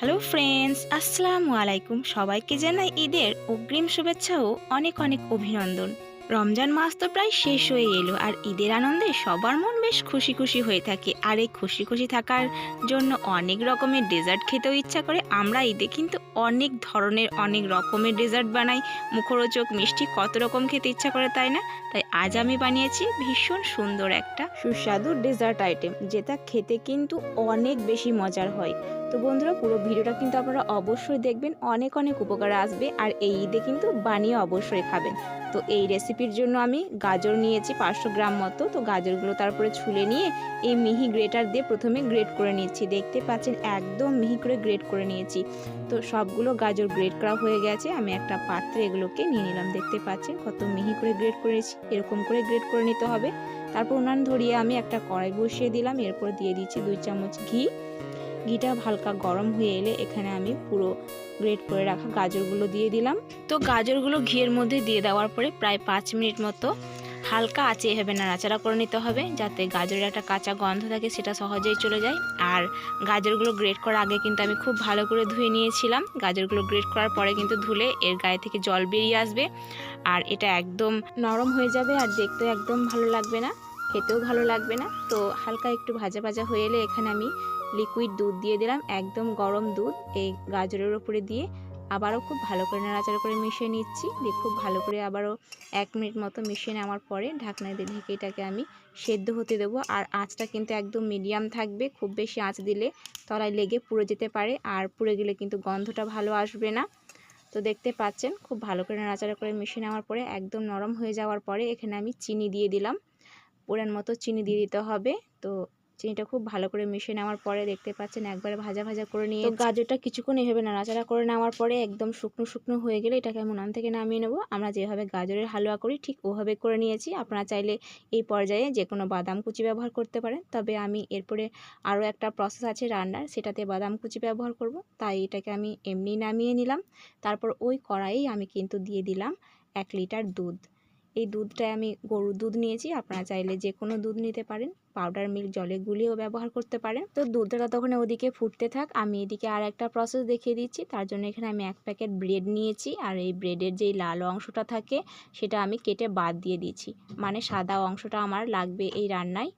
Hello friends আসসালামু আলাইকুম। সবাইকে জানাই ঈদের অগ্রিম শুভেচ্ছা ও অনেক অনেক অভিনন্দন। রমজান মাস তো প্রায় শেষ হয়ে এলো আর ঈদের আনন্দে সবার মন বেশ খুশি খুশি হয়ে থাকে আর এই খুশি খুশি থাকার জন্য অনেক রকমের ডেজার্ট খেতেও ইচ্ছা করে। আমরা ঈদে কিন্তু অনেক ধরনের অনেক রকমের ডেজার্ট বানাই। মুখরোচক মিষ্টি কত রকম খেতে ইচ্ছা করে, তাই না? তাই আজ আমি বানিয়েছি ভীষণ সুন্দর একটা সুস্বাদু ডেজার্ট আইটেম যেটা খেতে কিন্তু অনেক বেশি মজার হয়। তো বন্ধুরা, পুরো ভিডিওটা কিন্তু আপনারা অবশ্যই দেখবেন, অনেক অনেক উপকার আসবে, আর এই ঈদে কিন্তু বানিয়ে অবশ্যই খাবেন। তো এই রেসিপির জন্য আমি গাজর নিয়েছি পাঁচশো গ্রাম মতো, তো গাজরগুলো তারপরে ছুলে নিয়ে এই মিহি গ্রেটার দিয়ে প্রথমে গ্রেট করে নিচ্ছি। দেখতে পাচ্ছেন, একদম মিহি করে গ্রেট করে নিয়েছি। তো সবগুলো গাজর গ্রেট করা হয়ে গেছে, আমি একটা পাত্রে এগুলোকে নিয়ে নিলাম। দেখতে পাচ্ছেন, কত মিহি করে গ্রেট করেছি। এরকম করে গ্রেট করে নিতে হবে। তারপর উনান ধরিয়ে আমি একটা কড়াই বসিয়ে দিলাম, এরপর দিয়ে দিচ্ছি দুই চামচ ঘি। ঘিটা হালকা গরম হয়ে এলে এখানে আমি পুরো গ্রেড করে রাখা গাজরগুলো দিয়ে দিলাম। তো গাজরগুলো ঘিয়ের মধ্যে দিয়ে দেওয়ার পরে প্রায় পাঁচ মিনিট মতো হালকা আঁচে এভাবে নাড়াচাড়া করে নিতে হবে যাতে গাজরের একটা কাঁচা গন্ধ থাকে সেটা সহজেই চলে যায়। আর গাজরগুলো গ্রেট করার আগে কিন্তু আমি খুব ভালো করে ধুয়ে নিয়েছিলাম। গাজরগুলো গ্রেট করার পরে কিন্তু ধুলে এর গায়ে থেকে জল বেরিয়ে আসবে। আর এটা একদম নরম হয়ে যাবে আর দেখতেও একদম ভালো লাগবে না, খেতেও ভালো লাগবে না। তো হালকা একটু ভাজা ভাজা হয়ে এলে এখানে আমি লিকুইড দুধ দিয়ে দিলাম, একদম গরম দুধ এই গাজরের ওপরে দিয়ে। আবারও খুব ভালো করে নাড়াচাড়া করে মিশিয়ে নিচ্ছি। দিয়ে খুব ভালো করে আবারও এক মিনিট মতো মিশিয়ে নেওয়ার পরে ঢাকনা দিয়ে ঢেকে এটাকে আমি সেদ্ধ হতে দেবো। আর আঁচটা কিন্তু একদম মিডিয়াম থাকবে, খুব বেশি আঁচ দিলে তলায় লেগে পুড়ে যেতে পারে আর পুড়ে গেলে কিন্তু গন্ধটা ভালো আসবে না। তো দেখতে পাচ্ছেন, খুব ভালো করে নাড়াচাড়া করে মিশিয়ে নেওয়ার পরে একদম নরম হয়ে যাওয়ার পরে এখানে আমি চিনি দিয়ে দিলাম। পরিমাণ মতো চিনি দিয়ে দিতে হবে। তো চিনিটা খুব ভালো করে মিশিয়ে নেওয়ার পরে দেখতে পাচ্ছেন একবারে ভাজা ভাজা করে নিয়ে গাজরটা কিছুক্ষণ এভাবে নাড়াচাড়া করে নেওয়ার পরে একদম শুকনো শুকনো হয়ে গেলে এটাকে আমি উনান থেকে নামিয়ে নেব। আমরা যেভাবে গাজরের হালুয়া করি ঠিক ওভাবে করে নিয়েছি। আপনারা চাইলে এই পর্যায়ে যে কোনো বাদাম কুচি ব্যবহার করতে পারেন। তবে আমি এরপরে আরও একটা প্রসেস আছে রান্নার সেটাতে বাদাম কুচি ব্যবহার করব। তাই এটাকে আমি এমনি নামিয়ে নিলাম। তারপর ওই কড়াইয়ে আমি কিন্তু দিয়ে দিলাম এক লিটার দুধ। এই দুধটায় আমি গরুর দুধ নিয়েছি। আপনারা চাইলে যে কোনো দুধ নিতে পারেন। পাউডার মিল্ক জলে গুলিয়েও ব্যবহার করতে পারেন। তো দুধটা তখন ওদিকে ফুটতে থাক। আমি এদিকে আর একটা প্রসেস দেখিয়ে দিচ্ছি। তার জন্য এখানে আমি এক প্যাকেট ব্রেড নিয়েছি। আর এই ব্রেডের যেই লাল অংশটা থাকে, সেটা আমি কেটে বাদ দিয়ে দিচ্ছি। মানে সাদা অংশটা আমার লাগবে এই রান্নায়।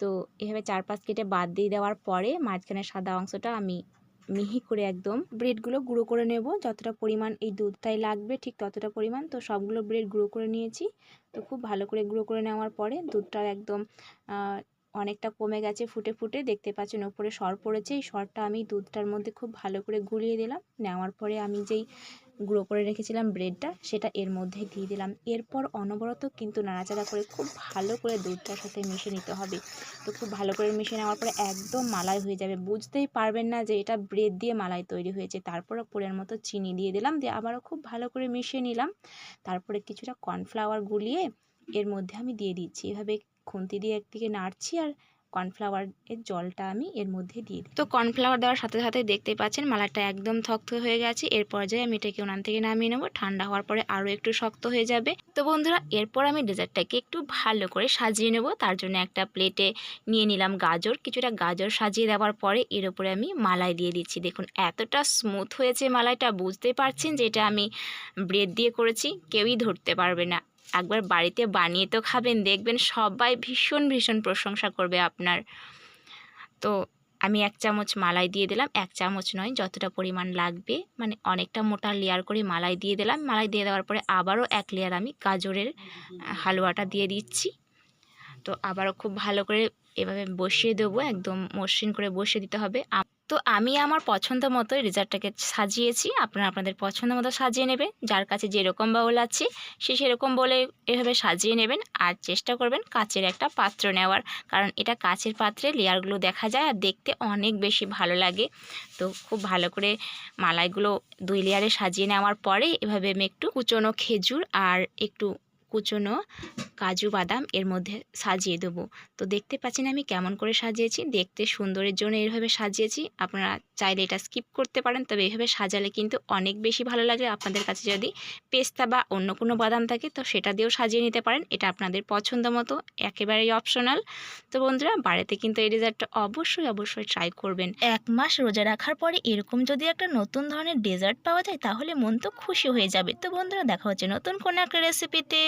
তো এভাবে চার পাঁচ কেটে বাদ দিয়ে দেওয়ার পরে মাঝখানে সাদা অংশটা আমি মিহি করে একদম ব্রেডগুলো গুঁড়ো করে নেব। যতটা পরিমাণ এই দুধটাই লাগবে ঠিক ততটা পরিমাণ। তো সবগুলো ব্রেড গুঁড়ো করে নিয়েছি। তো খুব ভালো করে গুঁড়ো করে নেওয়ার পরে দুধটা একদম অনেকটা কমে গেছে, ফুটে ফুটে। দেখতে পাচ্ছেন ওপরে সর পড়েছে। এই সরটা আমি দুধটার মধ্যে খুব ভালো করে গুলিয়ে দিলাম। নেওয়ার পরে আমি যেই গুঁড়ো করে রেখেছিলাম ব্রেডটা, সেটা এর মধ্যে দিয়ে দিলাম। এরপর অনবরত কিন্তু নাড়াচাড়া করে খুব ভালো করে দুধটার সাথে মিশিয়ে নিতে হবে। তো খুব ভালো করে মিশিয়ে নেওয়ার পরে একদম মালাই হয়ে যাবে। বুঝতেই পারবেন না যে এটা ব্রেড দিয়ে মালাই তৈরি হয়েছে। তারপরে পরের মতো চিনি দিয়ে দিলাম, দিয়ে আবারও খুব ভালো করে মিশিয়ে নিলাম। তারপরে কিছুটা কর্নফ্লাওয়ার গুলিয়ে এর মধ্যে আমি দিয়ে দিচ্ছি। এভাবে খুন্তি দিয়ে একদিকে নাড়ছি আর কর্নফ্লাওয়ার এর জলটা আমি এর মধ্যে দিয়ে দিই তো কর্নফ্লাওয়ার দেওয়ার সাথে সাথে দেখতে পাচ্ছেন মালাটা একদম থক্ত হয়ে গেছে। এর পর্যায়ে আমি এটাকে ওনান থেকে নামিয়ে নেব। ঠান্ডা হওয়ার পরে আরও একটু শক্ত হয়ে যাবে। তো বন্ধুরা, এরপর আমি ডেজার্টটাকে একটু ভালো করে সাজিয়ে নেব। তার জন্য একটা প্লেটে নিয়ে নিলাম গাজর। কিছুটা গাজর সাজিয়ে দেওয়ার পরে এর উপরে আমি মালাই দিয়ে দিচ্ছি। দেখুন, এতটা স্মুথ হয়েছে মালাইটা। বুঝতে পারছেন যে এটা আমি ব্রেড দিয়ে করেছি। কেউই ধরতে পারবে না। একবার বাড়িতে বানিয়ে তো খাবেন, দেখবেন সবাই ভীষণ ভীষণ প্রশংসা করবে আপনার। তো আমি এক চামচ মালাই দিয়ে দিলাম, এক চামচ নয়, যতটা পরিমাণ লাগবে মানে অনেকটা মোটা লেয়ার করে মালাই দিয়ে দিলাম। মালাই দিয়ে দেওয়ার পরে আবারও এক লেয়ার আমি গাজরের হালুয়াটা দিয়ে দিচ্ছি। তো আবারও খুব ভালো করে এভাবে বসিয়ে দেবো, একদম মসৃণ করে বসিয়ে দিতে হবে। তো আমি আমার পছন্দ মতো রেজাল্টটাকে সাজিয়েছি। আপনারা আপনাদের পছন্দ মতো সাজিয়ে নেবেন। যার কাছে যেরকম বাউল আছে, সে সেরকম বলে এভাবে সাজিয়ে নেবেন। আর চেষ্টা করবেন কাচের একটা পাত্র নেওয়ার। কারণ এটা কাচের পাত্রে লেয়ারগুলো দেখা যায় আর দেখতে অনেক বেশি ভালো লাগে। তো খুব ভালো করে মালাইগুলো দুই লেয়ারে সাজিয়ে নেওয়ার পরে এভাবে আমি একটু কুচনো খেজুর আর একটু কুচনো কাজু বাদাম এর মধ্যে সাজিয়ে দেবো। তো দেখতে পাচ্ছেন আমি কেমন করে সাজিয়েছি। দেখতে সুন্দরের জন্য এইভাবে সাজিয়েছি। আপনারা চাইলে এটা স্কিপ করতে পারেন। তবে এইভাবে সাজালে কিন্তু অনেক বেশি ভালো লাগে। আপনাদের কাছে যদি পেস্তা বা অন্য কোনো বাদাম থাকে, তো সেটা দিয়েও সাজিয়ে নিতে পারেন। এটা আপনাদের পছন্দ মতো, একেবারেই অপশনাল তো বন্ধুরা, বাড়িতে কিন্তু এই ডেজার্টটা অবশ্যই অবশ্যই ট্রাই করবেন। এক মাস রোজা রাখার পরে এরকম যদি একটা নতুন ধরনের ডেজার্ট পাওয়া যায়, তাহলে মন তো খুশি হয়ে যাবে। তো বন্ধুরা, দেখা হচ্ছে নতুন কোনো একটা রেসিপিতে